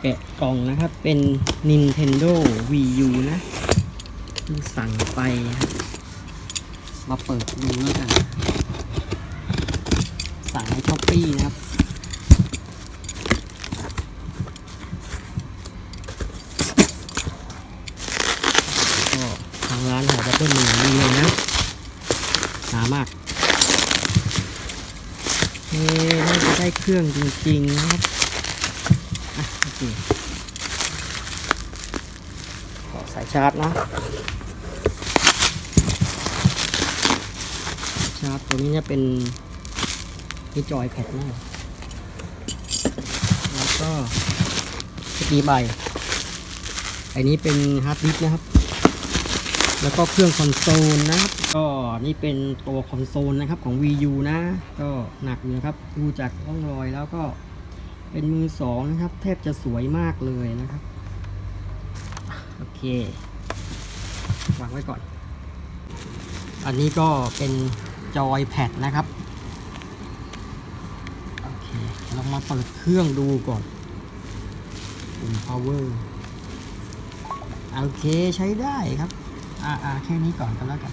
แกะกล่องนะครับ เป็น Nintendo Wii U นะสั่งไปครับมาเปิดดูแล้วกัน สั่งในช้อปปี้นะครับ ก็ทางร้านหอบับเบิ้ลหนึ่งดีเลยนะหนามากเฮ้น่าจะได้เครื่องจริงๆนะครับ อะโอสายชาร์จนะชาร์จตัวนี้จะเป็นนี่จอยแพดนะแล้วก็สกีใบอันนี้เป็นฮาร์ดดิสก์นะครับ แล้วก็เครื่องคอนโซลนะครับก็นี่เป็นตัวคอนโซลนะครับของ Wii U นะ ก็หนักอยู่นะครับ ดูจากร่องรอยแล้วก็ เป็นมือสองนะครับ แทบจะสวยมากเลยนะครับโอเควางไว้ก่อน อันนี้ก็เป็นจอยแพดนะครับโอเคเรามาเปิดเครื่องดูก่อนปุ่ม power โอเคใช้ได้ครับ อ่าอ่าแค่นี้ก่อนก็แล้วกัน